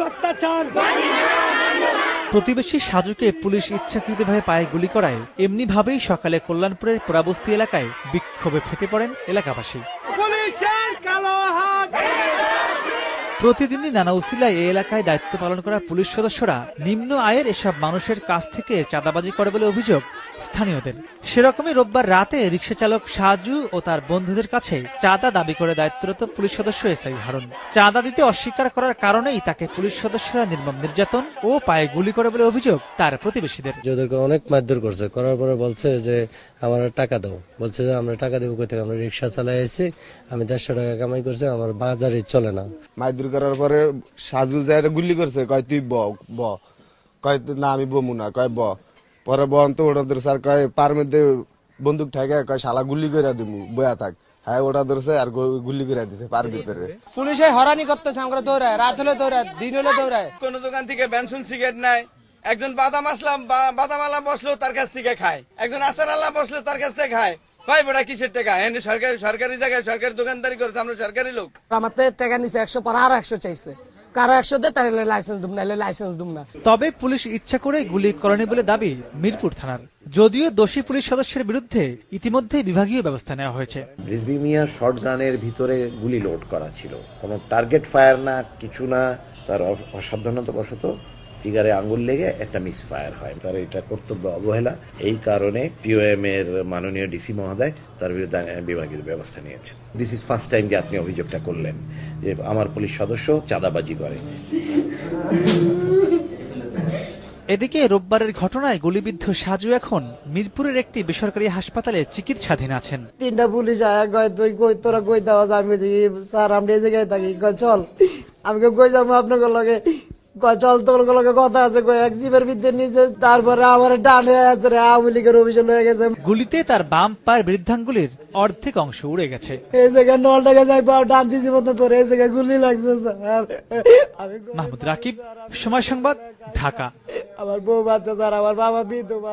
অত্যাচার। প্রতিবেশী সাজুকে পুলিশ ইচ্ছাকৃতভাবে পায়ে গুলি করায় এমনিভাবেই সকালে কল্যাণপুরের পুরাবস্তি এলাকায় বিক্ষোভে ফেটে পড়েন এলাকাবাসী। প্রতিদিনই নানা উসিলায় এই এলাকায় দায়িত্ব পালন করা পুলিশ সদস্যরা নিম্ন আয়ের এসব মানুষের কাছ থেকে চাঁদাবাজি করে বলে অভিযোগ স্থানীয়দের। সেরকমই রোববার রাতে রিক্সা চালক সাজু ও তার বন্ধুদের কাছে চাঁদা দাবি করে দায়িত্বরত পুলিশ সদস্য এসআই হারুন। চাঁদা দিতে অস্বীকার করার কারণেই তাকে পুলিশ সদস্যরা নির্মম নির্যাতন ও পায়ে গুলি করে বলে অভিযোগ তার প্রতিবেশীদের। যে ওদেরকে অনেক মারধর করছে। করার পরে বলছে যে আমার টাকা দাও। বলছে যে আমরা টাকা দেবো কোথায় আমরা রিক্সা চালাই এসে আমি দেড়শো টাকা কামাই করছি আমার বাজারে চলে না। মারধর করার পরে সাজু যায় গুলি করছে কয় তুই ব ব। কয় তুই- না আমি বমু না। কয় ব। পরে বন তো ওটা ধরে স্যার কয় পার মধ্যে বন্দুক ঠেকে কয় শালা গুলি করে দিমু বয়া থাক। হ্যাঁ ওটা ধরছে আর গুলি করে দিছে পার ভিতরে। পুলিশে হরানি করতেছে আমরা দৌড়ায় রাত হলে দৌড়ায় দিন হলে দৌড়ায়। কোন দোকান থেকে বেনসুন সিগারেট নেয় একজন বাদাম আসলাম বাদাম আলা বসল তার কাছ থেকে খায়। একজন আচার আলা বসল তার কাছ থেকে খায়। কয় বেটা কিসের টাকা? এনে সরকারি সরকারি জায়গায় সরকারি দোকানদারি করেছে আমরা সরকারি লোক। আমার তো টাকা নিছে একশো পর আরও একশো চাইছে। কারও একশো দে তাহলে লাইসেন্স দুম না লাইসেন্স দুম না। তবে পুলিশ ইচ্ছা করে গুলি করেনি বলে দাবি মিরপুর থানার। যদিও দোষী পুলিশ সদস্যের বিরুদ্ধে ইতিমধ্যে বিভাগীয় ব্যবস্থা নেওয়া হয়েছে। রিজবি মিয়ার শর্ট গানের ভিতরে গুলি লোড করা ছিল। কোনো টার্গেট ফায়ার না কিছু না তার অসাবধানতা বশত ট্রিগারে আঙ্গুল লেগে একটা মিস ফায়ার হয়। তার এটা কর্তব্য অবহেলা। এই কারণে পিওএম এর মাননীয় ডিসি মহোদয় তার বিরুদ্ধে বিভাগীয় ব্যবস্থা নিয়েছেন। দিস ইজ ফার্স্ট টাইম যে আপনি অভিযোগটা করলেন যে আমার পুলিশ সদস্য চাঁদাবাজি করে। এদিকে রোববারের ঘটনায় গুলিবিদ্ধ সাজু এখন মিরপুরের একটি বেসরকারি হাসপাতালে চিকিৎসাধীন আছেন। তিনটা পুলিশ আয়া কয় তুই কই তোরা কই দেওয়া আমি স্যার আমরা এই জায়গায় থাকি। চল। আমি কই কই যাব আপনাকে লগে? চল কথা আছে এক জিপের ভিতরে নিচে তারপরে আমার ডানে আছে আওয়ামী লীগের অভিযোগ হয়ে গেছে। গুলিতে তার বাম পায়ের বৃদ্ধাঙ্গুলির অর্ধেক অংশ উড়ে গেছে। এই জায়গায় নলটাকে যাই ডান দিছি মতো পরে এই জায়গায় গুলি লাগছে স্যার। মাহমুদ রাকিব সময় সংবাদ ঢাকা। আমার বউ বাচ্চা স্যার আমার বাবা বিধবা